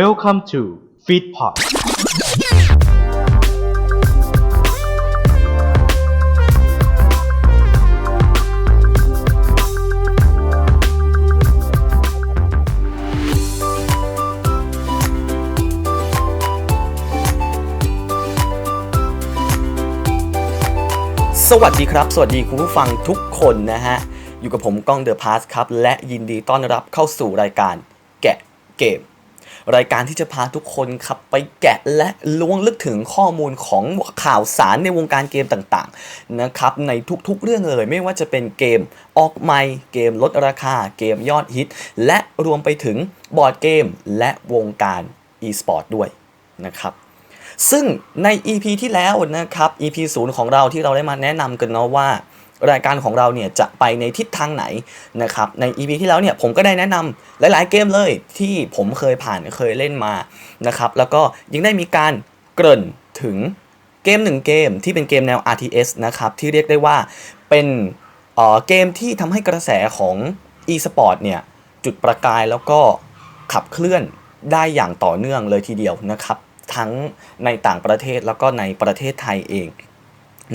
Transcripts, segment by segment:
Welcome to Feedpot สวัสดีครับ สวัสดีคุณผู้ฟังทุกคนนะฮะ อยู่กับผมก้องเดอะพาสครับ และยินดีต้อนรับเข้าสู่รายการแกะเกม รายการที่จะพาทุกคนขับไปแกะและล้วงลึกถึงข้อมูลของข่าวสารในวงการเกมต่างๆนะครับในทุกๆเรื่องเลย ไม่ว่าจะเป็นเกมออกใหม่เกมลดราคา เกมยอดฮิต และรวมไปถึงบอร์ดเกม และวงการ e-sport ด้วยนะครับซึ่งใน EP ที่แล้วนะครับ EP 0 ของเราที่เราได้มาแนะนำกันเนาะว่า รายการของเราเนี่ยจะไปในทิศทางไหนนะครับใน EP ที่แล้วเนี่ยผมก็ได้แนะนำหลายๆเกมเลยที่ผมเคยผ่านเคยเล่นมานะครับแล้วก็ยังได้มีการเกริ่นถึงเกมหนึ่งเกมที่เป็นเกมแนว RTS นะครับที่เรียกได้ว่าเป็นเอ่อเกมที่ทำให้กระแสของ e-sport เนี่ยจุดประกายแล้วก็ขับเคลื่อนได้อย่างต่อเนื่องเลยทีเดียวนะครับ ทั้งในต่างประเทศแล้วก็ในประเทศไทยเอง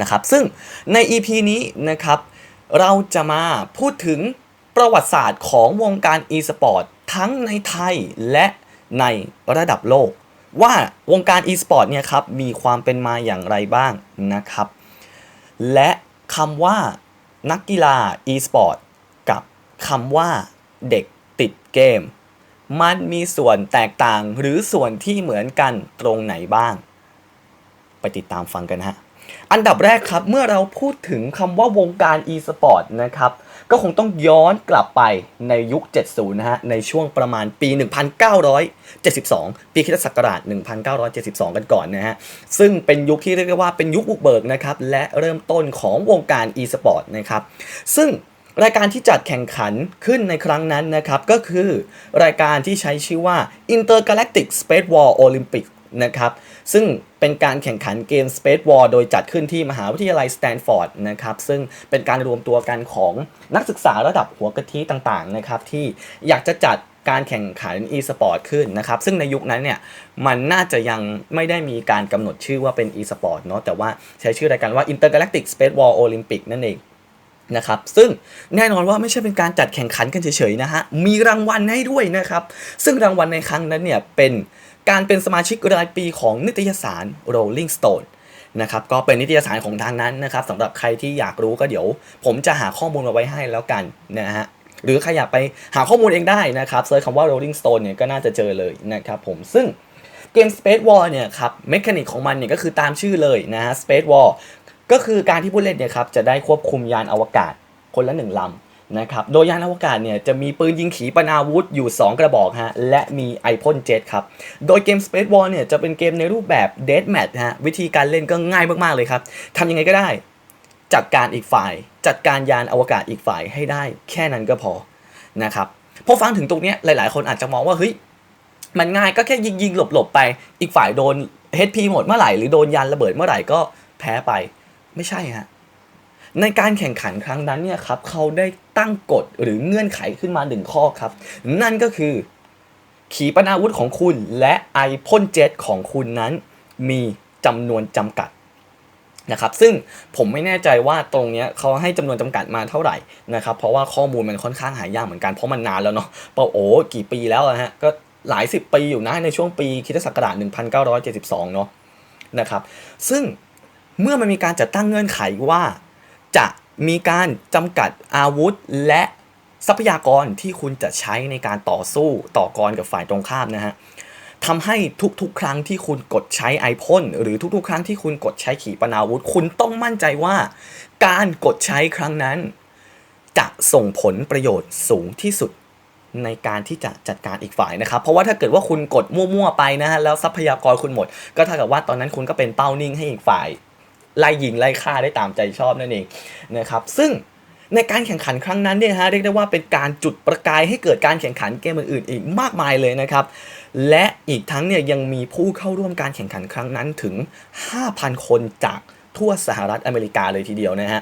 นะครับซึ่งใน EP นี้นะครับเราจะมาพูดถึงประวัติศาสตร์ของวงการ e-sport ทั้งในไทยและในระดับโลก ว่าวงการ e-sport เนี่ยครับมีความเป็นมาอย่างไรบ้างนะครับ และคำว่านักกีฬา e-sport กับคำว่าเด็กติดเกม มันมีส่วนแตกต่างหรือส่วนที่เหมือนกันตรงไหนบ้าง ไปติดตามฟังกันฮะ อันดับแรกครับ เมื่อเราพูดถึงคำว่าวงการ e-sport นะครับ ก็คงต้องย้อนกลับไปในยุค 70 นะฮะ ในช่วงประมาณปี 1972 ปีคริสตศักราช 1972 กันก่อนนะฮะ ซึ่งเป็นยุคที่เรียกว่าเป็นยุคบุกเบิกนะครับ และเริ่มต้นของวงการ e-sport นะครับ ซึ่งรายการที่จัดแข่งขันขึ้นในครั้งนั้นนะครับ ก็คือรายการที่ใช้ชื่อว่า Intergalactic Space War Olympic นะครับ ซึ่งเป็นการแข่งขันเกม Space War โดยจัดขึ้นที่มหาวิทยาลัยสแตนฟอร์ดนะครับ ซึ่งเป็นการรวมตัวกันของนักศึกษาระดับหัวกะทิต่างๆนะครับที่อยากจะจัดการแข่งขัน e-sport ขึ้นนะครับ ซึ่งในยุคนั้นเนี่ยมันน่าจะยังไม่ได้มีการกำหนดชื่อว่าเป็น e-sport เนาะแต่ว่าใช้ชื่อรายการว่า Intergalactic Space War Olympic นั่นเองนะครับซึ่งแน่นอนว่าไม่ใช่เป็นการจัดแข่งขันกันเฉยๆนะฮะมีรางวัลให้ด้วยนะครับ ซึ่งรางวัลในครั้งนั้นเนี่ยเป็น การเป็นสมาชิกรายปีของนิตยสาร Rolling Stone นะครับก็เป็นนิตยสารของทางนั้นนะครับสำหรับใครที่อยากรู้ก็เดี๋ยว ผมจะหาข้อมูลมาไว้ให้แล้วกันนะฮะหรือใครอยากไปหาข้อมูลเองได้นะครับเซิร์ชคำว่า Rolling Stone เนี่ยก็น่าจะเจอเลยนะครับผมซึ่งเกม Space War เนี่ยครับเมคานิกของมันเนี่ยก็คือตามชื่อเลยนะฮะ Space War ก็คือการที่ผู้เล่นเนี่ยครับจะได้ควบคุมยานอวกาศคนละหนึ่งลำ นะครับ โดยยานอวกาศเนี่ยจะมีปืนยิงขีปนาวุธอยู่ 2 กระบอกฮะ และมีไอพ่นเจ็ตครับ โดยเกม Space War เนี่ยจะเป็นเกมในรูปแบบ Death Match ฮะ วิธีการเล่นก็ง่ายมาก ๆ เลยครับ ทำยังไงก็ได้ จัดการอีกฝ่าย จัดการยานอวกาศอีกฝ่ายให้ได้ แค่นั้นก็พอ นะครับ พอฟังถึงตรงนี้หลาย ๆ คนอาจจะมองว่า เฮ้ย มันง่ายก็แค่ยิงยิงหลบหลบไป อีกฝ่ายโดน HP หมดเมื่อไหร่ หรือโดนยานระเบิดเมื่อไหร่ก็แพ้ไป ไม่ใช่ฮะ ในการแข่งขันครั้งนั้นเนี่ยครับเขาได้ตั้งกฎหรือเงื่อนไขขึ้นมาหนึ่งข้อครับ นั่นก็คือ ขีปนาวุธของคุณและไอพ่นเจ็ตของคุณนั้นมีจำนวนจำกัดนะครับซึ่งผมไม่แน่ใจว่าตรงนี้เขาให้จำนวนจำกัดมาเท่าไหร่นะครับเพราะว่าข้อมูลมันค่อนข้างหายากเหมือนกันเพราะมันนานแล้วเนาะเปาโอ้กี่ปีแล้วอะฮะก็หลายสิบปีอยู่นะในช่วงปีคริศักราช1972 เนาะนะครับซึ่งเมื่อมันมีการจัดตั้งเงื่อนไขว่า จะมีการจำกัดอาวุธและทรัพยากรที่คุณจะใช้ในการต่อสู้ต่อกรกับฝ่ายตรงข้ามนะฮะทำให้ทุกๆ ครั้งที่คุณกดใช้ไอพ่นหรือทุกๆ ครั้งที่คุณกดใช้ขีปนาวุธ คุณต้องมั่นใจว่า การกดใช้ครั้งนั้น จะส่งผลประโยชน์สูงที่สุดในการที่จะจัดการอีกฝ่ายนะครับ เพราะว่าถ้าเกิดว่าคุณกดมั่วๆไปนะฮะแล้วทรัพยากรคุณหมด ก็เท่ากับว่าตอนนั้นคุณก็เป็นเป้านิ่งให้อีกฝ่าย ไล่ยิงไล่ฆ่าได้ตามใจชอบนั่นเองนะครับซึ่งในการแข่งขันครั้งนั้นเนี่ยฮะเรียกได้ว่าเป็นการจุดประกายให้เกิดการแข่งขันเกมอื่นๆอีกมากมายเลยนะครับ และอีกทั้งเนี่ยยังมีผู้เข้าร่วมการแข่งขันครั้งนั้นถึง 5,000 คนจากทั่วสหรัฐอเมริกาเลยทีเดียวนะฮะ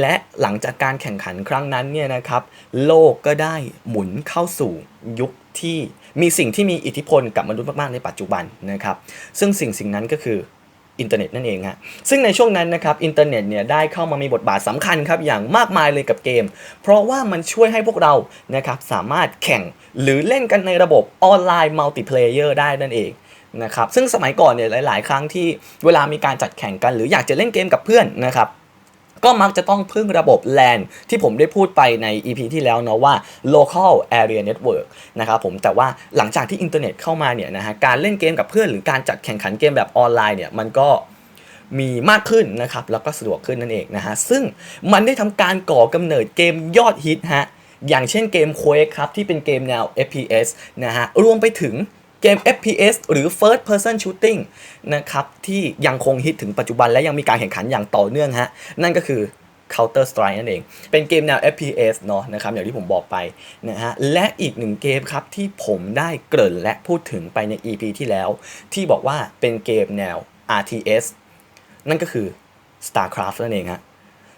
และหลังจากการแข่งขันครั้งนั้นเนี่ยนะครับ โลกก็ได้หมุนเข้าสู่ยุคที่มีสิ่งที่มีอิทธิพลกับมนุษย์มากๆในปัจจุบันนะครับ ซึ่งสิ่งสิ่งนั้นก็คือ อินเทอร์เน็ตนั่นเองฮะซึ่งในช่วงนั้นนะครับอินเทอร์เน็ตเนี่ยได้เข้ามามีบทบาทสำคัญครับอย่างมากมายเลยกับเกม เพราะว่ามันช่วยให้พวกเรานะครับสามารถแข่งหรือเล่นกันในระบบออนไลน์มัลติเพลเยอร์ได้นั่นเองนะครับซึ่งสมัยก่อนเนี่ยหลาย ๆ ครั้งที่เวลามีการจัดแข่งกัน หรืออยากจะเล่นเกมกับเพื่อนนะครับ ก็มักจะต้องพึ่งระบบ LAN ที่ผมได้พูดไปใน EP ที่แล้วเนาะว่า local area network นะครับผมแต่ว่าหลังจากที่อินเทอร์เน็ตเข้ามาเนี่ยนะฮะการเล่นเกมกับเพื่อนหรือการจัดแข่งขันเกมแบบออนไลน์เนี่ยมันก็มีมากขึ้นนะครับแล้วก็สะดวกขึ้นนั่นเองนะฮะซึ่งมันได้ทำการก่อกำเนิดเกมยอดฮิตฮะอย่างเช่นเกม Quake ครับที่เป็นเกมแนว FPS นะฮะรวมไปถึง เกม FPS หรือ First Person Shooting นะครับที่ยังคงฮิตถึงปัจจุบันและยังมีการแข่งขันอย่างต่อเนื่องฮะนั่นก็คือ Counter Strike นั่นเอง เป็นเกมแนว FPS เนาะนะครับ อย่างที่ผมบอกไปนะฮะ และอีกหนึ่งเกมครับที่ผมได้เกริ่นและพูดถึงไปใน EP ที่แล้ว ที่บอกว่าเป็นเกมแนว RTS นั่นก็คือ StarCraft นั่นเองฮะ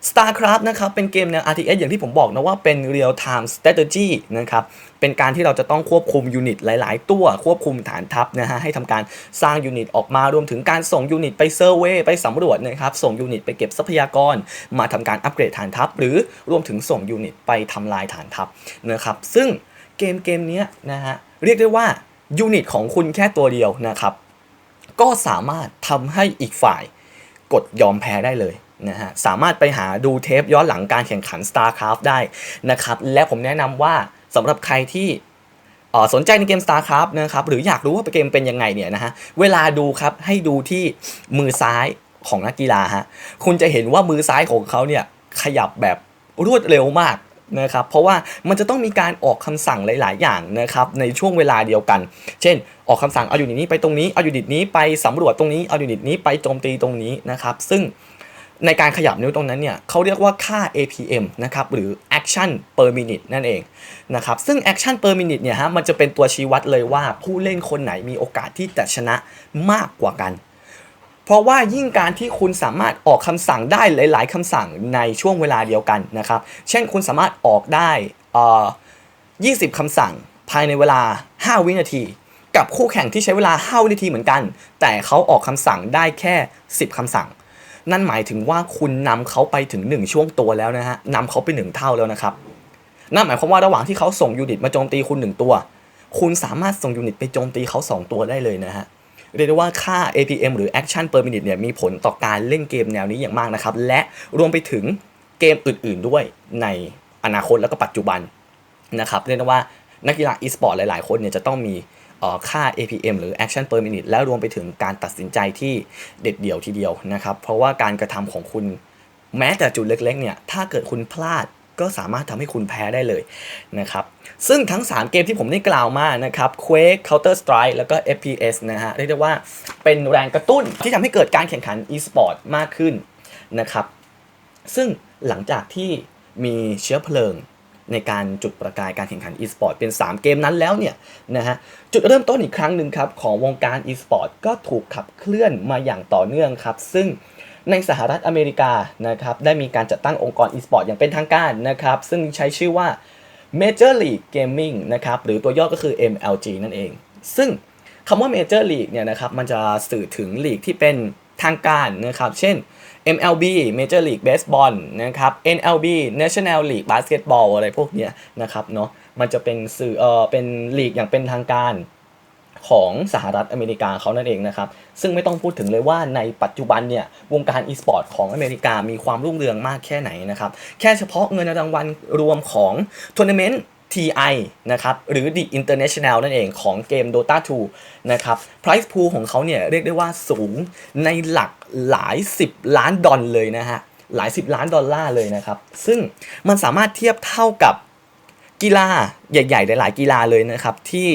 StarCraft นะครับเป็นเกมแนว RTS อย่างที่ผมบอกนะว่าเป็น Real Time Strategy นะครับเป็นการที่เราจะต้องควบคุมยูนิตหลาย ๆ ตัวควบคุมฐานทัพนะฮะให้ทำการสร้างยูนิตออกมารวมถึงการส่งยูนิตไปเซอร์เวยไปสำรวจนะครับส่งยูนิตไปเก็บทรัพยากร มาทำการอัปเกรดฐานทัพ หรือรวมถึงส่งยูนิตไปทำลายฐานทัพนะครับซึ่งเกมเกมนี้นะฮะเรียกได้ว่ายูนิตของคุณแค่ตัวเดียวนะครับก็สามารถทำให้อีกฝ่ายกดยอมแพ้ได้เลย นะฮะสามารถไปหาดูเทปย้อนหลังการแข่งขัน StarCraft ได้นะครับและผมแนะนำว่าสำหรับใครที่สนใจในเกม StarCraft นะครับหรืออยากรู้ว่าเกมเป็นยังไงเนี่ยนะฮะเวลาดูครับให้ดูที่มือซ้ายของนักกีฬาฮะคุณจะเห็นว่ามือซ้ายของเขาเนี่ยขยับแบบรวดเร็วมากนะครับเพราะว่ามันจะต้องมีการออกคำสั่งหลาย ๆ อย่างนะครับในช่วงเวลาเดียวกัน เช่น ออกคำสั่งเอาอยูนิตนี้ไปตรงนี้เอาอยูนิตนี้ไปสำรวจตรงนี้เอาอยูนิตนี้ไปโจมตีตรงนี้นะครับซึ่ง ในการขยับนิ้วตรงนั้นเนี่ยเขาเรียกว่าค่า APM นะครับหรือ action per minute นั่นเองนะครับซึ่ง action per minute เนี่ยฮะมันจะเป็นตัวชี้วัดเลยว่าผู้เล่นคนไหนมีโอกาสที่จะชนะมากกว่ากัน เพราะว่ายิ่งการที่คุณสามารถออกคำสั่งได้หลาย ๆคำสั่งในช่วงเวลาเดียวกันนะครับ เช่นคุณสามารถออกได้อ่อ20คำสั่งภายในเวลา 5 วินาที กับคู่แข่งที่ใช้เวลา 5 วินาทีเหมือนกัน แต่เขาออกคำสั่งได้แค่ 10คำสั่ง นั่นหมายถึงว่าคุณนำเขาไปถึง 1 ช่วงตัวแล้วนะฮะนำเขาไป 1 เท่าแล้วนะครับนั่นหมายความว่าระหว่างที่เขาส่งยูนิตมาโจมตีคุณ 1 ตัว คุณสามารถส่งยูนิตไปโจมตีเขา 2 ตัวได้เลยนะฮะเรียกได้ว่าค่า APM หรือ Action per minute เนี่ยมีผลต่อการเล่นเกมแนวนี้อย่างมากนะครับ และรวมไปถึงเกมอื่น ๆ ด้วยในอนาคตแล้วก็ปัจจุบันนะครับเรียกได้ว่านักกีฬา e-sport หลาย ๆ คนเนี่ยจะต้องมี ค่า APM หรือ Action per minute และรวมไปถึงการตัดสินใจที่เด็ดเดี่ยวทีเดียวนะครับ เพราะว่าการกระทำของคุณแม้แต่จุดเล็กๆเนี่ย ถ้าเกิดคุณพลาดก็สามารถทำให้คุณแพ้ได้เลยนะครับ ซึ่งทั้ง 3 เกมที่ผมได้กล่าวมานะครับ Quake Counter Strike แล้วก็ FPS นะฮะ เรียกได้ว่าเป็นแรงกระตุ้นที่ทำให้เกิดการแข่งขัน e-sport มากขึ้นนะครับ ซึ่งหลังจากที่มีเชื้อเพลิง ในการจุดประกายการแข่งขัน e-sport เป็น 3 เกมนั้นแล้วเนี่ยนะฮะจุดเริ่มต้นอีกครั้งหนึ่งครับของวงการ e-sport ก็ถูกขับเคลื่อนมาอย่างต่อเนื่องครับ ซึ่งในสหรัฐอเมริกานะครับได้มีการจัดตั้งองค์กร e-sport อย่างเป็นทางการนะครับซึ่งใช้ชื่อว่า Major League Gaming นะครับหรือตัวย่อก็คือ MLG นั่นเอง ซึ่งคำว่า Major League เนี่ยนะครับมันจะสื่อถึงลีกที่เป็นทางการนะครับเช่น MLB Major League Baseball นะครับ NLB National League Basketball อะไรพวกเนี้ยนะครับเนาะมันจะเป็นสื่อเออเป็นลีกอย่างเป็นทางการของสหรัฐอเมริกาเขานั่นเองนะครับ ซึ่งไม่ต้องพูดถึงเลยว่าในปัจจุบันเนี่ย วงการ e-sport ของอเมริกามีความรุ่งเรืองมากแค่ไหนนะครับ แค่เฉพาะเงินรางวัลรวมของทัวร์นาเมนต์ TI นะครับหรือ The International นั่นเองของเกม Dota 2 นะครับ Price pool ของเขาเนี่ยเรียกได้ว่าสูงในหลักหลาย 10 ล้านดอลเลยนะฮะ หลาย 10 ล้านดอลลาร์เลยนะครับ ซึ่งมันสามารถเทียบเท่ากับกีฬาใหญ่ๆ หลายๆ กีฬาเลยนะครับ ที่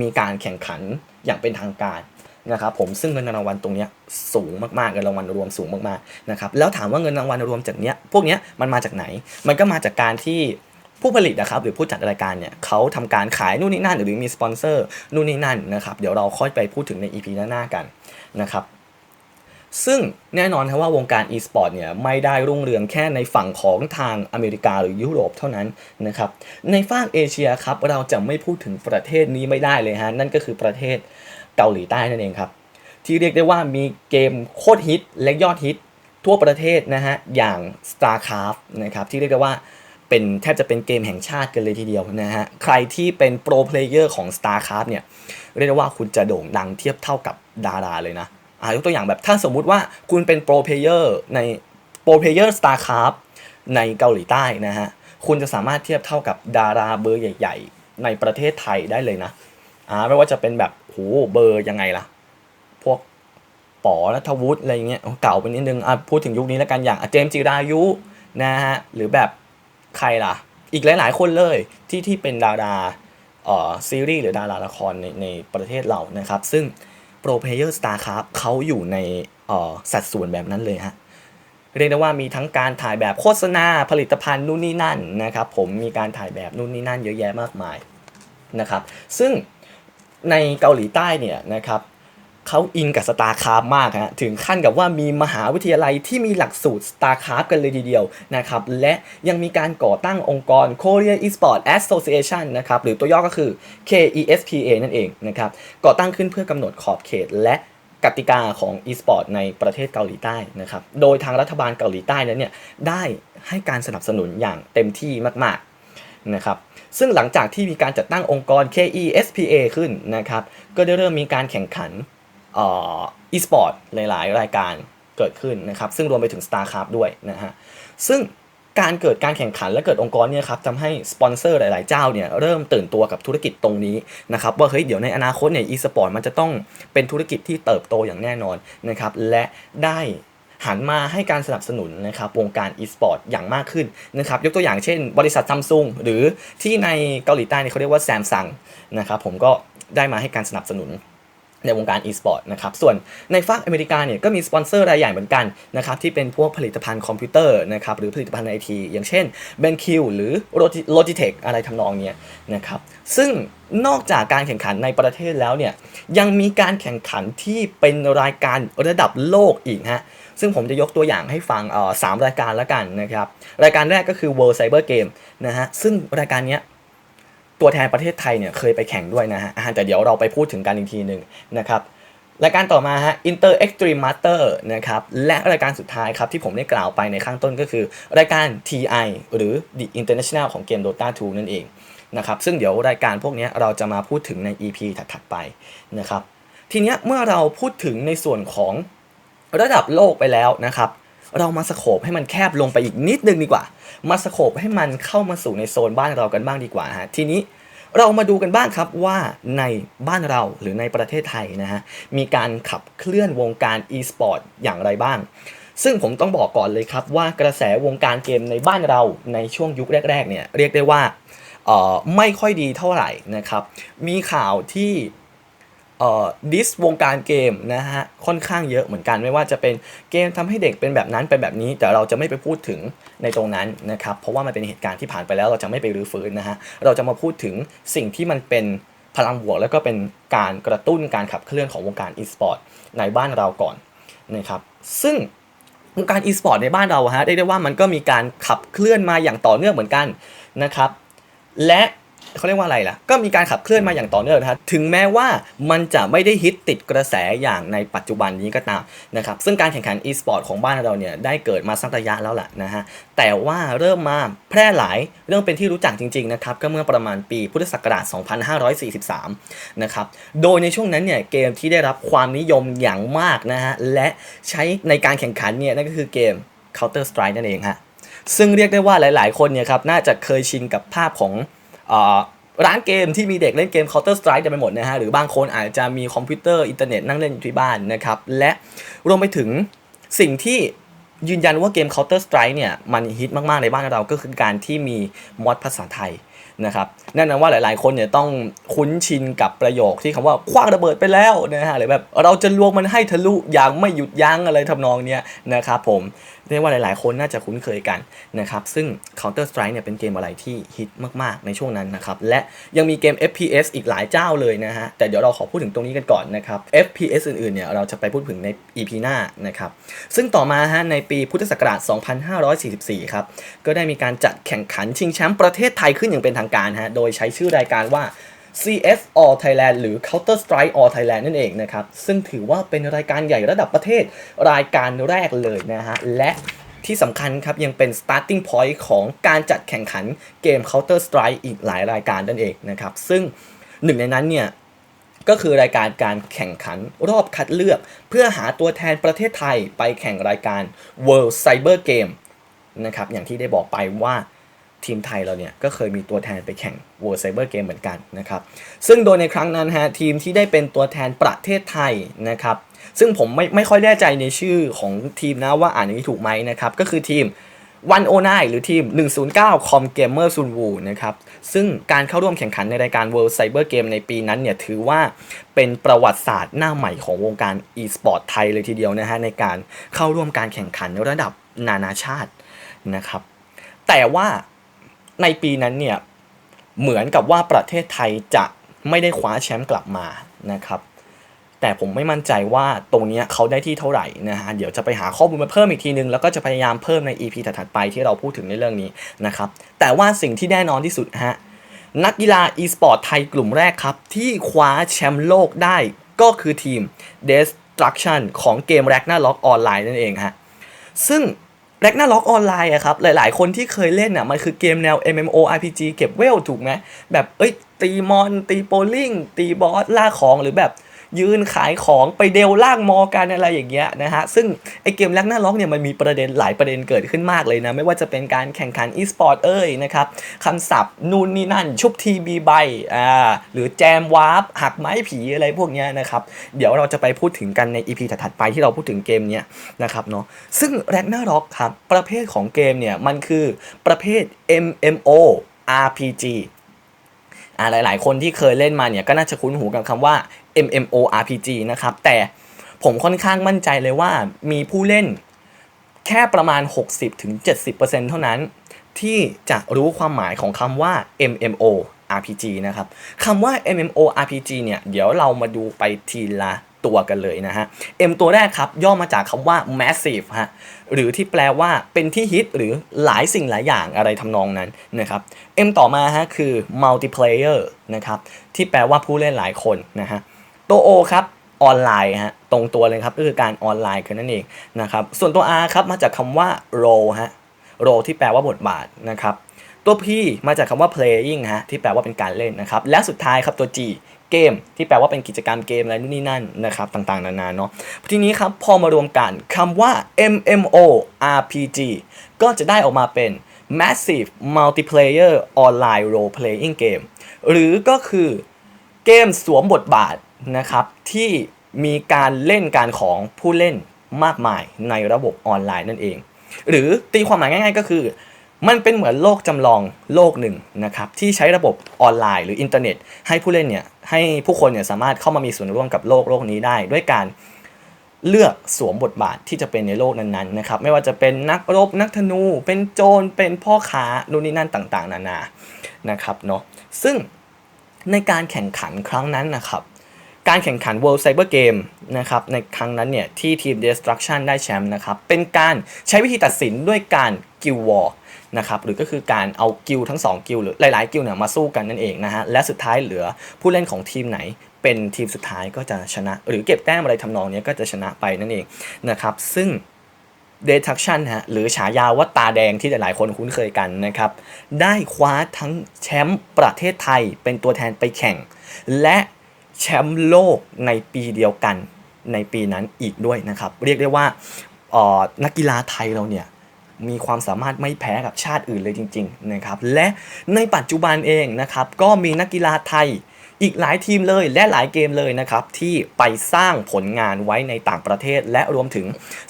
มีการแข่งขันอย่างเป็นทางการนะครับผมซึ่งเงินรางวัลตรงนี้สูงมากๆเงินรางวัลรวมสูงมากๆนะครับแล้วถามว่าเงินรางวัลรวมจากเนี้ยพวกเนี้ยมันมาจากไหน มันก็มาจากการที่ ผู้ผลิตนะครับหรือผู้จัดรายการเนี่ยเขาทำการขายนู่นนี่นั่น หรือมีสปอนเซอร์นู่นนี่นั่นนะครับเดี๋ยวเราค่อยไปพูดถึงใน EP หน้าๆกันนะครับซึ่งแน่นอนครับว่าวงการ e-sport เนี่ยไม่ได้รุ่งเรืองแค่ในฝั่งของทางอเมริกาหรือยุโรปเท่านั้นนะครับในฝั่งเอเชียครับเราจะไม่พูดถึงประเทศนี้ไม่ได้เลยฮะนั่นก็คือประเทศเกาหลีใต้นั่นเองครับที่เรียกได้ว่ามีเกมโคตรฮิตและยอดฮิตทั่วประเทศนะฮะอย่าง StarCraft นะครับที่เรียกได้ว่า เป็นแทบจะเป็นเกมแห่งชาติกันเลยทีเดียวนะฮะ ใครที่เป็นโปรเพลเยอร์ของ StarCraft เนี่ย เรียกได้ว่าคุณจะโด่งดังเทียบเท่ากับดาราเลยนะอ่ายกตัวอย่างแบบถ้าสมมุติว่าคุณเป็นโปรเพลเยอร์ในโปรเพลเยอร์ StarCraft ในเกาหลีใต้นะฮะ คุณจะสามารถเทียบเท่ากับดาราเบอร์ใหญ่ ๆ ในประเทศไทยได้เลยนะอ่าไม่ว่าจะเป็นแบบโหเบอร์ยังไงล่ะ พวกป๋อนัทวุฒิอะไรเงี้ยเก่าไปนิดนึงอะพูดถึงยุคนี้แล้วกันอย่างเจมส์จิรายุนะฮะหรือแบบ ใครล่ะ อีกหลาย ๆ คนเลยที่ที่เป็นดาราเอ่อซีรีส์หรือดาราละครในในประเทศเรานะครับ ซึ่งโปรเพเยอร์สตาร์ครับเขาอยู่ในเอ่อสัดส่วนแบบนั้นเลยฮะเรียกได้ว่ามีทั้งการถ่ายแบบโฆษณาผลิตภัณฑ์นู่นนี่นั่นนะครับ ผมมีการถ่ายแบบนู่นนี่นั่นเยอะแยะมากมายนะครับ ซึ่งในเกาหลีใต้เนี่ยนะครับ เขาอินกับสตาร์คราฟมากฮะถึงขั้นกับว่ามีมหาวิทยาลัยที่มีหลักสูตรสตาร์คราฟกันเลยทีเดียวนะครับและยังมีการก่อตั้งองค์กร Korea Esport Association นะครับหรือตัวย่อก็คือ KESPA นั่นเองนะครับก่อตั้งขึ้นเพื่อกำหนดขอบเขตและกติกาของ e-sport ในประเทศเกาหลีใต้นะครับ โดยทางรัฐบาลเกาหลีใต้นั้นเนี่ยได้ให้การสนับสนุนอย่างเต็มที่มากๆนะครับ ซึ่งหลังจากที่มีการจัดตั้งองค์กร KESPA ขึ้นนะครับ ก็ได้เริ่มมีการแข่งขัน อ่อ e-sport หลาย ๆ รายการเกิดขึ้นนะครับ ซึ่งรวมไปถึง StarCraft ด้วยนะฮะ ซึ่งการเกิดการแข่งขันและเกิดองค์กรเนี่ยครับทำให้สปอนเซอร์หลาย ๆ เจ้าเนี่ยเริ่มตื่นตัวกับธุรกิจตรงนี้นะครับว่าเฮ้ยเดี๋ยวในอนาคตเนี่ย e-sport มันจะต้องเป็นธุรกิจที่เติบโตอย่างแน่นอนนะครับและได้หันมาให้การสนับสนุนนะครับวงการ e-sport อย่างมากขึ้นนะครับยกตัวอย่างเช่น บริษัทซัมซุงหรือที่ในเกาหลีใต้เนี่ยเขาเรียกว่าแซมซังนะครับผมก็ได้มาให้การสนับสนุน ในวงการ e-sport นะครับ ส่วนในฝั่งอเมริกาเนี่ยก็มีสปอนเซอร์รายใหญ่เหมือนกันนะครับที่เป็นพวกผลิตภัณฑ์คอมพิวเตอร์นะครับหรือผลิตภัณฑ์ไอทีอย่างเช่น BenQ หรือ Logitech อะไรทำนองนี้นะครับซึ่งนอกจากการแข่งขันในประเทศแล้วเนี่ยยังมีการแข่งขันที่เป็นรายการระดับโลกอีกฮะซึ่งผมจะยกตัวอย่างให้ฟังสามรายการแล้วกันนะครับรายการแรกก็คือ World Cyber Game นะฮะซึ่งรายการเนี้ย ตัวแทนประเทศไทยเนี่ยเคยไปแข่งด้วยนะฮะแต่เดี๋ยวเราไปพูดถึงกันอีกทีหนึ่งนะครับรายการต่อมาฮะ Inter Extreme Master นะครับ และรายการสุดท้ายครับที่ผมได้กล่าวไปในข้างต้นก็คือ รายการ TI หรือ The International ของเกม Dota 2 นั่นเองนะครับ ซึ่งเดี๋ยวรายการพวกนี้เราจะมาพูดถึงใน EP ถัดๆไปนะครับ ทีนี้เมื่อเราพูดถึงในส่วนของระดับโลกไปแล้วนะครับ เรามาสโคบให้มันแคบลงไปอีกนิดนึงดีกว่า มาสโคบให้มันเข้ามาสู่ในโซนบ้านเรากันบ้างดีกว่าฮะทีนี้เรามาดูกันบ้างครับว่าในบ้านเราหรือในประเทศไทยนะฮะมีการขับเคลื่อนวงการ e-sport อย่างไรบ้าง ซึ่งผมต้องบอกก่อนเลยครับว่ากระแสวงการเกมในบ้านเราในช่วงยุคแรกๆเนี่ยเรียกได้ว่าไม่ค่อยดีเท่าไหร่นะครับ มีข่าวที่ ดิสวงการเกมนะฮะค่อนข้างเยอะเหมือนกันไม่ว่าจะเป็นเกมทำให้เด็กเป็นแบบนั้นเป็นแบบนี้ แต่เราจะไม่ไปพูดถึงในตรงนั้นนะครับเพราะว่ามันเป็นเหตุการณ์ที่ผ่านไปแล้วเราจะไม่ไปรื้อฟื้นนะฮะเราจะมาพูดถึงสิ่งที่มันเป็นพลังบวก แล้วก็เป็นการกระตุ้นการขับเคลื่อนของวงการ e-sport ในบ้านเราก่อนนะครับซึ่งวงการ e-sport ในบ้านเราฮะเรียกได้ว่ามันก็มีการขับเคลื่อนมาอย่างต่อเนื่องเหมือนกันนะครับและ เขาเรียกว่าอะไรล่ะ ก็มีการขับเคลื่อนมาอย่างต่อเนื่องนะครับถึงแม้ว่ามันจะไม่ได้ฮิตติดกระแสอย่างในปัจจุบันนี้ก็ตามนะครับ ซึ่งการแข่งขัน e-sport ของบ้านเราเนี่ยได้เกิดมาสักระยะแล้วแหละนะฮะ แต่ว่าเริ่มมาแพร่หลายเรื่องเป็นที่รู้จักจริงๆนะครับ ก็เมื่อประมาณปีพุทธศักราช 2543 นะครับ โดยในช่วงนั้นเนี่ยเกมที่ได้รับความนิยมอย่างมากนะฮะ และใช้ในการแข่งขันเนี่ยนั่นก็คือเกม Counter Strike นั่นเองฮะ ซึ่งเรียกได้ว่าหลายๆ คนเนี่ยครับน่าจะเคยชินกับภาพของ ร้านเกมที่มีเด็กเล่นเกม Counter Strike เต็มไปหมดนะฮะ หรือบางคนอาจจะมีคอมพิวเตอร์อินเทอร์เน็ตนั่งเล่นอยู่ที่บ้านนะครับ และรวมไปถึงสิ่งที่ยืนยันว่าเกม Counter Strike เนี่ย มันฮิตมาก ๆ ในบ้านเราก็คือการที่มีมอดภาษาไทยนะครับแน่นอนว่าหลาย ๆ คนเนี่ยต้องคุ้นชินกับประโยคที่คำว่าคว้างระเบิดไปแล้วนะฮะหรือแบบเราจะลวงมันให้ทะลุอย่างไม่หยุดยั้งอะไรทำนองเนี้ยนะครับผมเรียกว่าหลาย ๆ คนน่าจะคุ้นเคยกันนะครับซึ่ง Counter Strike เนี่ยเป็นเกมอะไรที่ฮิตมาก ๆ ในช่วงนั้นนะครับและยังมีเกม FPS อีกหลายเจ้าเลยนะฮะแต่เดี๋ยวเราขอพูดถึงตรงนี้กันก่อนนะครับ FPS อื่น ๆ เนี่ยเราจะไปพูดถึงใน EP หน้านะครับซึ่งต่อมาฮะในปีพุทธศักราช 2544 ครับก็ได้มีการจัดแข่งขันชิงแชมป์ประเทศไทยขึ้นอย่างเป็นทางการฮะโดยใช้ชื่อรายการว่า CS All Thailand หรือ Counter Strike All Thailand นั่นเองนะครับ ซึ่งถือว่าเป็นรายการใหญ่ระดับประเทศรายการแรกเลยนะฮะ และที่สำคัญครับ ยังเป็น starting point ของการจัดแข่งขันเกม Counter Strike อีกหลายรายการนั่นเองนะครับ ซึ่งหนึ่งในนั้นเนี่ยก็คือรายการการแข่งขันรอบคัดเลือก เพื่อหาตัวแทนประเทศไทยไปแข่งรายการ World Cyber Game นะครับอย่างที่ได้บอกไปว่า ทีมไทยเราเนี่ยก็เคยมีตัวแทนไปแข่ง World Cyber Game เหมือนกันนะครับ ซึ่งโดยในครั้งนั้นฮะทีมที่ได้เป็นตัวแทนประเทศไทยนะครับ ซึ่งผมไม่ไม่ค่อยแน่ใจในชื่อของทีมนะว่าอ่านอย่างนี้ถูกไหมนะครับ ก็คือทีม109หรือทีม 109 Com Gamer s u n w o นะครับ ซึ่งการเข้าร่วมแข่งขันในรายการ World Cyber Game ในปีนั้นเนี่ยถือว่าเป็นประวัติศาสตร์หน้าใหม่ของวงการ e-sport ไทยเลยทีเดียวนะฮะ ในการเข้าร่วมการแข่งขันระดับนานาชาตินะครับ แต่ว่า ในปีนั้นเนี่ยเหมือนกับว่าประเทศไทยจะไม่ได้คว้าแชมป์กลับมานะครับ แต่ผมไม่มั่นใจว่าตรงนี้เขาได้ที่เท่าไหร่นะฮะเดี๋ยวจะไปหาข้อมูลมาเพิ่มอีกทีนึง แล้วก็จะพยายามเพิ่มใน EP ถัดๆไปที่เราพูดถึงในเรื่องนี้นะครับ แต่ว่าสิ่งที่แน่นอนที่สุดฮะนักกีฬา e-sport ไทยกลุ่มแรกครับ ที่คว้าแชมป์โลกได้ก็คือทีม Destruction ของเกม Ragnarok Online นั่นเองฮะซึ่ง แร็กนาล็อกออนไลน์อะครับ หลาย ๆ คนที่เคยเล่นอะมันคือเกมแนว MMORPG เก็บเวลถูกไหมแบบ เอ้ย ตีมอน ตีโปลิงตีบอส ล่าของหรือแบบ ยืนขายของไปเดลล่างมอกันอะไรอย่างเงี้ยนะฮะ ซึ่งไอเกมแรกหน้าล็อกเนี่ยมันมีประเด็นหลายประเด็นเกิดขึ้นมากเลยนะ ไม่ว่าจะเป็นการแข่งขันอีสปอร์ตเอ้ยนะครับคำศัพท์นู่นนี่นั่น ชุบทีบีใบอ่าหรือแจมวาร์ปหักไม้ผีอะไรพวกเนี้ยนะครับเดี๋ยวเราจะไปพูดถึงกันใน EP ถัดๆไปที่เราพูดถึงเกมเนี้ยนะครับเนาะซึ่งแรกหน้าล็อกครับประเภทของเกมเนี่ยมันคือประเภท MMO RPG อ่าหลาย ๆ คนที่เคยเล่นมาเนี่ยก็น่าจะคุ้นหูกับคำว่า MMORPG นะครับแต่ผมค่อนข้างมั่นใจเลยว่ามีผู้เล่นแค่ประมาณ 60-70%เท่านั้น ที่จะรู้ความหมายของคำว่า MMORPG นะครับคำว่า MMORPG เนี่ย เดี๋ยวเรามาดูไปทีละ ตัวกันเลยนะฮะ M ตัวแรกครับย่อมาจากคำว่า massive ฮะหรือที่แปลว่าเป็นที่ฮิตหรือหลายสิ่งหลายอย่างอะไรทำนองนั้นนะครับ M ต่อมาฮะคือ multiplayer นะครับที่แปลว่าผู้เล่นหลายคนนะฮะตัว O ครับออนไลน์ฮะตรงตัวเลยครับก็คือการออนไลน์คือนั่นเองนะครับส่วนตัว R ครับมาจากคำว่า role ฮะ role ที่แปลว่าบทบาทนะครับตัว P มาจากคำว่า playing ฮะที่แปลว่าเป็นการเล่นนะครับและสุดท้ายครับตัว G เกม ที่แปลว่าเป็นกิจกรรมเกมอะไรนู่นนี่นั่นนะครับต่างๆ นานาเนาะทีนี้ครับพอมารวมกันคำว่า MMO RPG ก็จะได้ออกมาเป็น Massive Multiplayer Online Role Playing Game หรือก็คือเกมสวมบทบาทนะครับที่มีการเล่นการของผู้เล่นมากมายในระบบออนไลน์นั่นเอง หรือตีความหมายง่ายๆก็คือ มันเป็นเหมือนโลกจำลองโลกหนึ่งนะครับที่ใช้ระบบออนไลน์หรืออินเทอร์เน็ต ให้ผู้เล่นเนี่ยให้ผู้คนเนี่ยสามารถเข้ามามีส่วนร่วมกับโลกโลกนี้ได้ ด้วยการเลือกสวมบทบาทที่จะเป็นในโลกนั้นๆนะครับไม่ว่าจะเป็นนักรบนักธนู เป็นโจรเป็นพ่อค้านู่นนี่นั่นต่างๆ นานานะครับเนาะซึ่งในการแข่งขันครั้งนั้นนะครับการแข่งขัน World Cyber Game นะครับในครั้งนั้นเนี่ยที่ทีม Destruction ได้แชมป์นะครับเป็นการใช้วิธีตัดสินด้วยการ Guild War นะครับหรือก็คือการเอากิลทั้ง 2 กิลหรือหลาย ๆ กิลเนี่ยมาสู้กันนั่นเองนะฮะและสุดท้ายเหลือผู้เล่นของทีมไหนเป็นทีมสุดท้ายก็จะชนะ หรือเก็บแต้มอะไรทำนองนี้ก็จะชนะไปนั่นเองนะครับซึ่ง Destruction ฮะหรือฉายาว่าตาแดงที่หลายๆคนคุ้นเคยกันนะครับได้คว้าทั้งแชมป์ประเทศไทยเป็นตัวแทนไปแข่ง และแชมป์โลกในปีเดียวกันในปีนั้นอีกด้วยนะครับ เรียกได้ว่านักกีฬาไทยเราเนี่ย มีความสามารถไม่แพ้กับชาติอื่นเลยจริงๆนะครับและในปัจจุบันเองนะครับก็มีนักกีฬาไทยอีกหลายทีมเลยและหลายเกมเลยนะครับที่ไปสร้างผลงานไว้ในต่างประเทศ และรวมถึง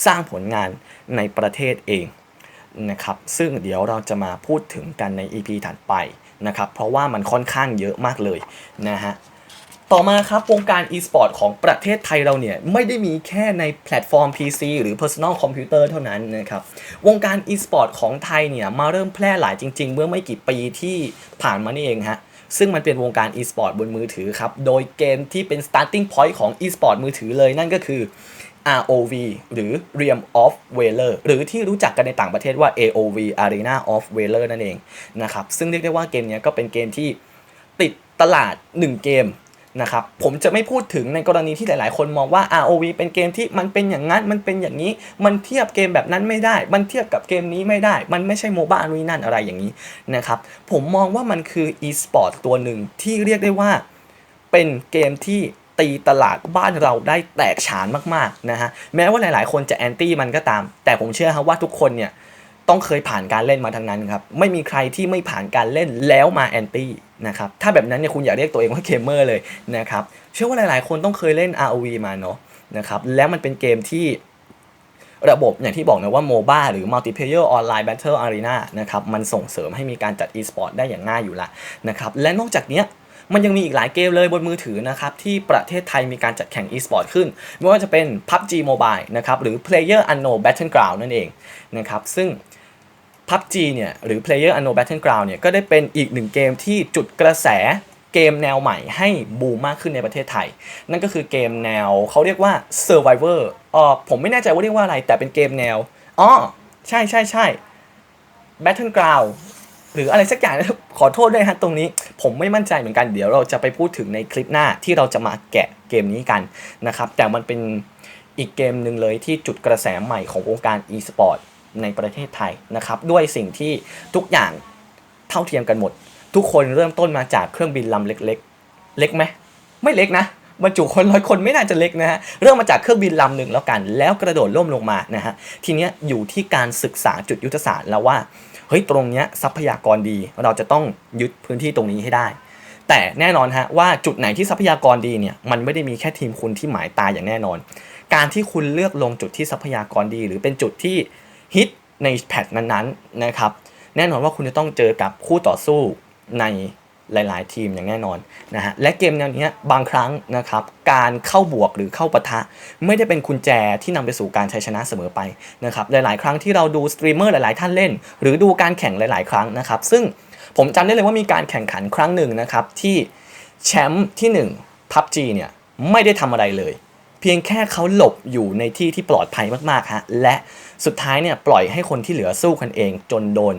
สร้างผลงานในประเทศเองนะครับซึ่งเดี๋ยวเราจะมาพูดถึงกันใน EP ถัดไปนะครับเพราะว่ามันค่อนข้างเยอะมากเลยนะฮะ ต่อมาครับวงการ e-sport ของประเทศไทยเราเนี่ย ไม่ได้มีแค่ในแพลตฟอร์ม PC หรือ Personal Computer เท่านั้นนะครับ วงการ e-sport ของไทยเนี่ย มาเริ่มแพร่หลายจริง ๆ เมื่อไม่กี่ปีที่ผ่านมานี่เองฮะซึ่งมันเป็นวงการ e-sport บนมือถือครับ โดยเกมที่เป็น starting point ของ e-sport มือถือเลยนั่นก็คือ ROV หรือ Realm of Valor หรือที่รู้จักกันในต่างประเทศว่า AOV Arena of Valor นั่นเองนะครับ ซึ่งเรียกได้ว่าเกมนี้ก็เป็นเกมที่ติดตลาด 1 เกม นะครับผมจะไม่พูดถึงในกรณีที่หลาย ๆ คนมองว่า ROV เป็นเกมที่มันเป็นอย่างนั้น มันเป็นอย่างนี้ มันเทียบเกมแบบนั้นไม่ได้ มันเทียบกับเกมนี้ไม่ได้ มันไม่ใช่โมบ้านุยนั่นอะไรอย่างนี้นะครับผมมองว่ามันคือ e-sport ตัวหนึ่งที่เรียกได้ว่าเป็นเกมที่ตีตลาดบ้านเราได้แตกฉานมาก ๆ นะฮะแม้ว่าหลาย ๆ คนจะแอนตี้มันก็ตาม แต่ผมเชื่อครับว่าทุกคนเนี่ย ต้องเคยผ่านการเล่นมาทั้งนั้นครับไม่มีใครที่ไม่ผ่านการเล่นแล้วมาแอนตี้นะครับถ้าแบบนั้นเนี่ยคุณอย่าเรียกตัวเองว่าเกมเมอร์เลยนะครับเชื่อว่าหลายๆ คนต้องเคยเล่น ROV มาเนาะนะครับแล้วมันเป็นเกมที่ระบบอย่างที่บอกนะว่า MOBA หรือ Multiplayer Online Battle Arena นะครับมันส่งเสริมให้มีการจัด e-sport ได้อย่างง่ายอยู่ละนะครับและนอกจากเนี้ยมันยังมีอีกหลายเกมเลยบนมือถือนะครับที่ประเทศไทยมีการจัดแข่ง e-sport ขึ้น ไม่ว่าจะเป็น PUBG Mobile นะครับหรือ Player Unknown Battleground นั่นเองนะครับซึ่ง PUBG เนี่ยหรือ Player Unknown Battleground เนี่ยก็ได้เป็นอีกหนึ่งเกมที่จุดกระแสเกมแนวใหม่ให้บูมมากขึ้นในประเทศไทย นั่นก็คือเกมแนวเขาเรียกว่า Survivor เออผมไม่แน่ใจว่าเรียกว่าอะไร แต่เป็นเกมแนวอ๋อใช่ใช่ใช่ Battleground หรืออะไรสักอย่างนะขอโทษด้วยฮะตรงนี้ ผมไม่มั่นใจเหมือนกัน เดี๋ยวเราจะไปพูดถึงในคลิปหน้าที่เราจะมาแกะเกมนี้กันนะครับ แต่มันเป็นอีกเกมหนึ่งเลยที่จุดกระแสใหม่ของวงการ e-sport ในประเทศไทยนะครับ ด้วยสิ่งที่ทุกอย่างเท่าเทียมกันหมด ทุกคนเริ่มต้นมาจากเครื่องบินลำเล็กๆ เล็กไหมไม่เล็กนะบรรจุคนร้อยคนไม่น่าจะเล็กนะฮะ เริ่มมาจากเครื่องบินลำหนึ่งแล้วกัน แล้วกระโดดล่มลงมานะฮะ ทีนี้อยู่ที่การศึกษาจุดยุทธศาสตร์แล้วว่า เฮ้ยตรงเนี้ยทรัพยากรดี เราจะต้องยึดพื้นที่ตรงนี้ให้ได้ แต่แน่นอนฮะว่าจุดไหนที่ทรัพยากรดีเนี่ยมันไม่ได้มีแค่ทีมคุณที่หมายตายอย่างแน่นอน การที่คุณเลือกลงจุดที่ทรัพยากรดี หรือเป็นจุดที่ ฮิตในแพทนั้นๆนะครับแน่นอนว่าคุณจะต้องเจอกับคู่ต่อสู้ในหลาย ๆ ทีมอย่างแน่นอนนะฮะและเกมแนวนี้บางครั้งนะครับการเข้าบวกหรือเข้าปะทะ ไม่ได้เป็นกุญแจที่นำไปสู่การชัยชนะเสมอไปนะครับหลาย ๆ ครั้งที่เราดูสตรีมเมอร์หลาย ๆ ท่านเล่น หรือดูการแข่งหลาย ๆ ครั้งนะครับซึ่งผมจำได้เลยว่ามีการแข่งขันครั้งหนึ่งนะครับที่แชมป์ที่1 PUBG เนี่ยไม่ได้ทำอะไรเลย เพียงแค่เขาหลบอยู่ในที่ที่ปลอดภัยมากๆฮะและสุดท้ายเนี่ยปล่อยให้คนที่เหลือสู้กันเองจนโดน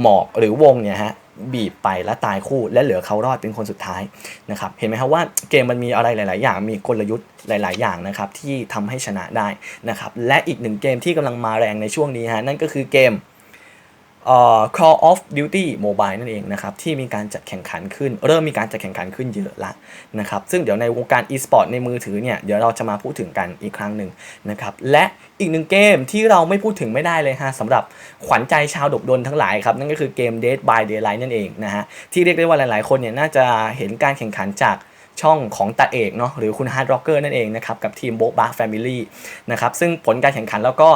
หมอกหรือวงเนี่ยฮะบีบไปและตายคู่และเหลือเขารอดเป็นคนสุดท้ายนะครับเห็นไหมครับว่าเกมมันมีอะไรหลาย ๆ อย่างมีกลยุทธ์หลาย ๆ อย่างนะครับที่ทำให้ชนะได้นะครับและอีกหนึ่งเกมที่กำลังมาแรงในช่วงนี้ฮะนั่นก็คือเกม Call of Duty Mobile นั่นเองนะครับที่มีการจัดแข่งขันขึ้น เริ่มมีการจัดแข่งขันขึ้นเยอะละนะครับซึ่งเดี๋ยวในวงการ e-sport ในมือถือเนี่ยเดี๋ยวเราจะมาพูดถึงกันอีกครั้งหนึ่งนะครับและอีกหนึ่งเกมที่เราไม่พูดถึงไม่ได้เลยฮะสำหรับขวัญใจชาวดบดนทั้งหลายครับนั่นก็คือเกม Dead by Daylight นั่นเองนะฮะที่เรียกได้ว่าหลายๆ คนเนี่ยน่าจะเห็นการแข่งขันจาก ช่องของตาเอกเนาะหรือคุณฮาร์ดร็อกเกอร์นั่นเองนะครับกับทีมโบ๊ะบาแฟมิลี่นะครับซึ่งผลการแข่งขันแล้วก็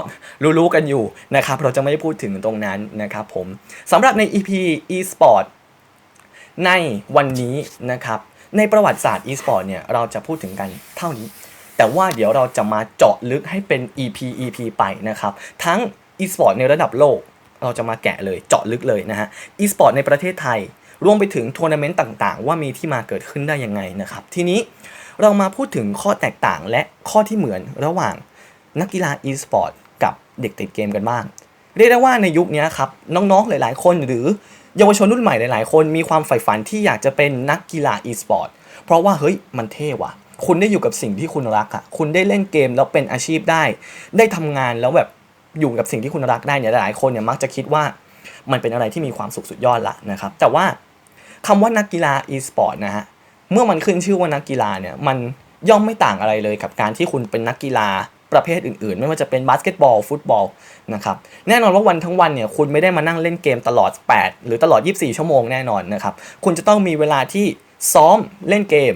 รู้ๆกันอยู่นะครับเราจะไม่พูดถึงตรงนั้นนะครับผมสำหรับใน EP e-sport ในวันนี้นะครับในประวัติศาสตร์ e-sport เนี่ยเราจะพูดถึงกันเท่านี้ แต่ว่าเดี๋ยวเราจะมาเจาะลึกให้เป็น EP EP ไปนะครับทั้ง e-sport ในระดับโลก เราจะมาแกะเลยเจาะลึกเลยนะฮะ e-sport ในประเทศไทย รวมไปถึงทัวร์นาเมนต์ต่างๆ ว่ามีที่มาเกิดขึ้นได้ยังไงนะครับ ทีนี้เรามาพูดถึงข้อแตกต่างและข้อที่เหมือนระหว่างนักกีฬา e-sport กับเด็กติดเกมกันบ้าง เรียกได้ว่าในยุคนี้ครับ น้องๆหลายๆ คนหรือเยาวชนรุ่นใหม่หลายๆ คนมีความใฝ่ฝันที่อยากจะเป็นนักกีฬา e-sport เพราะว่าเฮ้ยมันเท่ว่ะ คุณได้อยู่กับสิ่งที่คุณรักอะ่ะ คุณได้เล่นเกมแล้วเป็นอาชีพได้ ได้ทำงานแล้วแบบอยู่กับสิ่งที่คุณรักได้เนี่ยหลายๆคนเนี่ยมักจะคิดว่ามันเป็นอะไรที่มีความสุขสุดยอดละนะครับ แต่ว่า คำว่านักกีฬา e-sport นะฮะ เมื่อมันขึ้นชื่อว่านักกีฬาเนี่ย มันย่อมไม่ต่างอะไรเลยกับการที่คุณเป็นนักกีฬาประเภทอื่นๆ ไม่ว่าจะเป็นบาสเกตบอล ฟุตบอลนะครับ แน่นอนว่าวันทั้งวันเนี่ย คุณไม่ได้มานั่งเล่นเกมตลอด 8 หรือตลอด 24 ชั่วโมงแน่นอนนะครับ คุณจะต้องมีเวลาที่ซ้อมเล่นเกม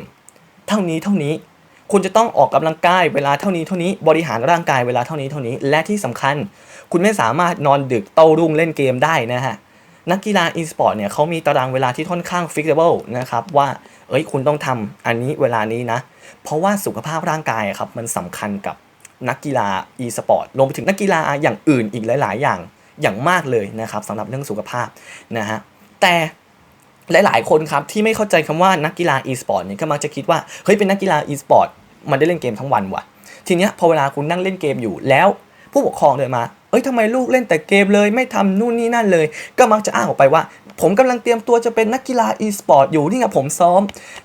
เท่านี้เท่านี้ คุณจะต้องออกกำลังกายเวลาเท่านี้เท่านี้ บริหารร่างกายเวลาเท่านี้เท่านี้ และที่สำคัญ คุณไม่สามารถนอนดึกเต้ารุ่งเล่นเกมได้นะฮะ นักกีฬา e-sport เนี่ยเขามีตารางเวลาที่ค่อนข้าง flexible นะครับว่าเอ้ยคุณต้องทำอันนี้เวลานี้นะ เพราะว่าสุขภาพร่างกายครับมันสำคัญกับนักกีฬา e-sport รวมไปถึงนักกีฬาอย่างอื่นอีกหลาย ๆ อย่างอย่างมากเลยนะครับสำหรับเรื่องสุขภาพนะฮะแต่หลาย ๆ คนครับที่ไม่เข้าใจคำว่านักกีฬา e-sport เนี่ยก็มักจะคิดว่าเฮ้ยเป็นนักกีฬา e-sport มันได้เล่นเกมทั้งวันว่ะทีเนี้ยพอเวลาคุณนั่งเล่นเกมอยู่แล้ว ผู้ปกครองเดินมา เอ้ยทำไมลูกเล่นแต่เกมเลย ไม่ทำนู่นนี่นั่นเลย ก็มักจะอ้างออกไปว่า ผมกำลังเตรียมตัวจะเป็นนักกีฬา e-sport อยู่นี่ไงผมซ้อม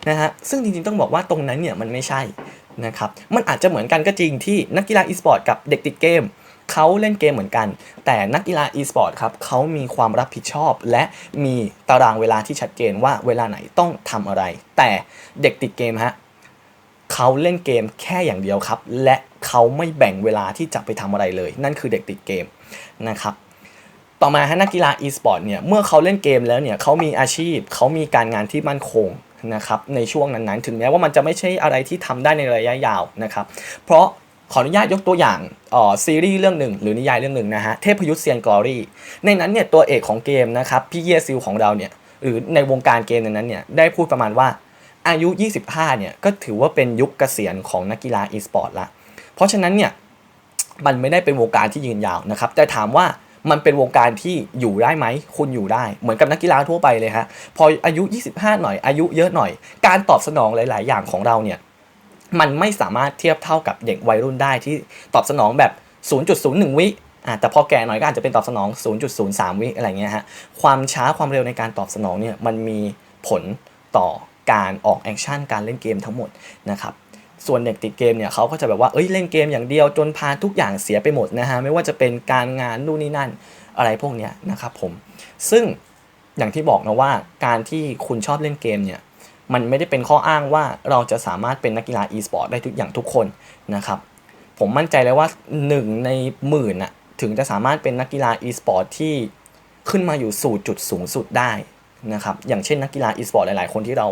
นะฮะซึ่งจริงๆต้องบอกว่าตรงนั้นเนี่ยมันไม่ใช่นะครับมันอาจจะเหมือนกันก็จริงที่นักกีฬา e-sport กับเด็กติดเกมเขาเล่นเกมเหมือนกัน แต่นักกีฬา e-sport ครับเขามีความรับผิดชอบ และมีตารางเวลาที่ชัดเจนว่าเวลาไหนต้องทำอะไร แต่เด็กติดเกมฮะ เขาเล่นเกมแค่อย่างเดียวครับ และเขาไม่แบ่งเวลาที่จะไปทำอะไรเลย นั่นคือเด็กติดเกมนะครับต่อมาฮะนักกีฬา e-sport เนี่ยเมื่อเขาเล่นเกมแล้วเนี่ยเขามีอาชีพเขามีการงานที่มั่นคงนะครับในช่วงนั้นๆ ถึงแม้ว่ามันจะไม่ใช่อะไรที่ทำได้ในระยะยาวนะครับเพราะขออนุญาตยกตัวอย่างเอ่อซีรีส์เรื่องหนึ่งหรือนิยายเรื่องหนึ่งนะฮะเทพยุทธเซียนกอรี่ในนั้นเนี่ยตัวเอกของเกมนะครับพี่เยซิลของเราเนี่ยหรือในวงการเกมในนั้นเนี่ยได้พูดประมาณว่า อายุ 25 เนี่ยก็ถือว่าเป็นยุคเกษียณของนักกีฬา e-sport ละ เพราะฉะนั้นเนี่ยมันไม่ได้เป็นวงการที่ยืนยาวนะครับ แต่ถามว่ามันเป็นวงการที่อยู่ได้ไหม คุณอยู่ได้ เหมือนกับนักกีฬาทั่วไปเลยฮะ พออายุ 25 หน่อย อายุเยอะหน่อย การตอบสนองหลาย ๆ อย่างของเราเนี่ย มันไม่สามารถเทียบเท่ากับเด็กวัยรุ่นได้ที่ตอบสนองแบบ 0.01 วิอะแต่พอแก่หน่อยก็อาจจะเป็นตอบสนอง 0.03 วิอะไรเงี้ยฮะ ความช้าความเร็วในการตอบสนองเนี่ย มันมีผลต่อ การออกแอคชั่นการเล่นเกมทั้งหมดนะครับส่วนเด็กติดเกมเนี่ยเขาก็จะแบบว่าเอ้ยเล่นเกมอย่างเดียวจนพาทุกอย่างเสียไปหมดนะฮะไม่ว่าจะเป็นการงานนู่นนี่นั่นอะไรพวกเนี้ยนะครับผมซึ่งอย่างที่บอกนะว่าการที่คุณชอบเล่นเกมเนี่ยมันไม่ได้เป็นข้ออ้างว่าเราจะสามารถเป็นนักกีฬา e-sport ได้ทุกอย่างทุกคนนะครับผมมั่นใจเลยว่า 1 ในหมื่นน่ะถึงจะสามารถเป็นนักกีฬา e-sport ที่ขึ้นมาอยู่สู่จุดสูงสุดได้ นะครับอย่างเช่นนักกีฬา e-sport หลาย ๆ คนที่เรา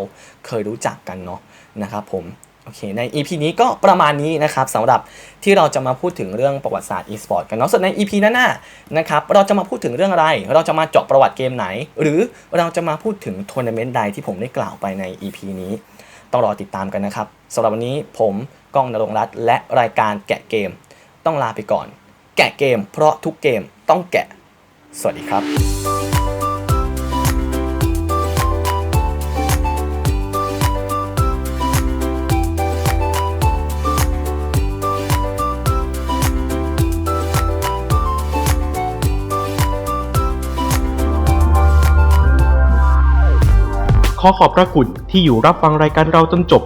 เคยรู้จักกันเนาะนะครับผมโอเคใน EP นี้ก็ประมาณนี้นะครับสำหรับที่เราจะมาพูดถึงเรื่องประวัติศาสตร์ e-sport กันเนาะส่วนใน EP หน้าๆนะครับเราจะมาพูดถึงเรื่องอะไร เราจะมาเจาะประวัติเกมไหน หรือเราจะมาพูดถึงทัวร์นาเมนต์ใดที่ผมได้กล่าวไปใน EP นี้ต้องรอติดตามกันนะครับสำหรับวันนี้ผมก้องนรงรัตน์และรายการแกะเกม ต้องลาไปก่อน แกะเกม เพราะทุกเกมต้องแกะ สวัสดีครับ ขอขอบพระคุณที่อยู่รับฟังรายการเราจนจบ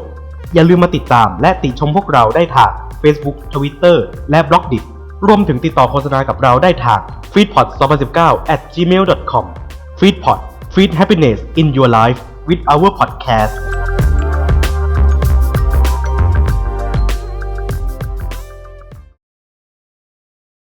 อย่าลืมมาติดตามและติชมพวกเราได้ทาง Facebook Twitter และ b ล็อกดิรวมถึงติดต่อโฆษณากับเราได้ทาง f e e d p o d 2019 at gmail.com f e e d p o d Feed Happiness in Your Life with our podcast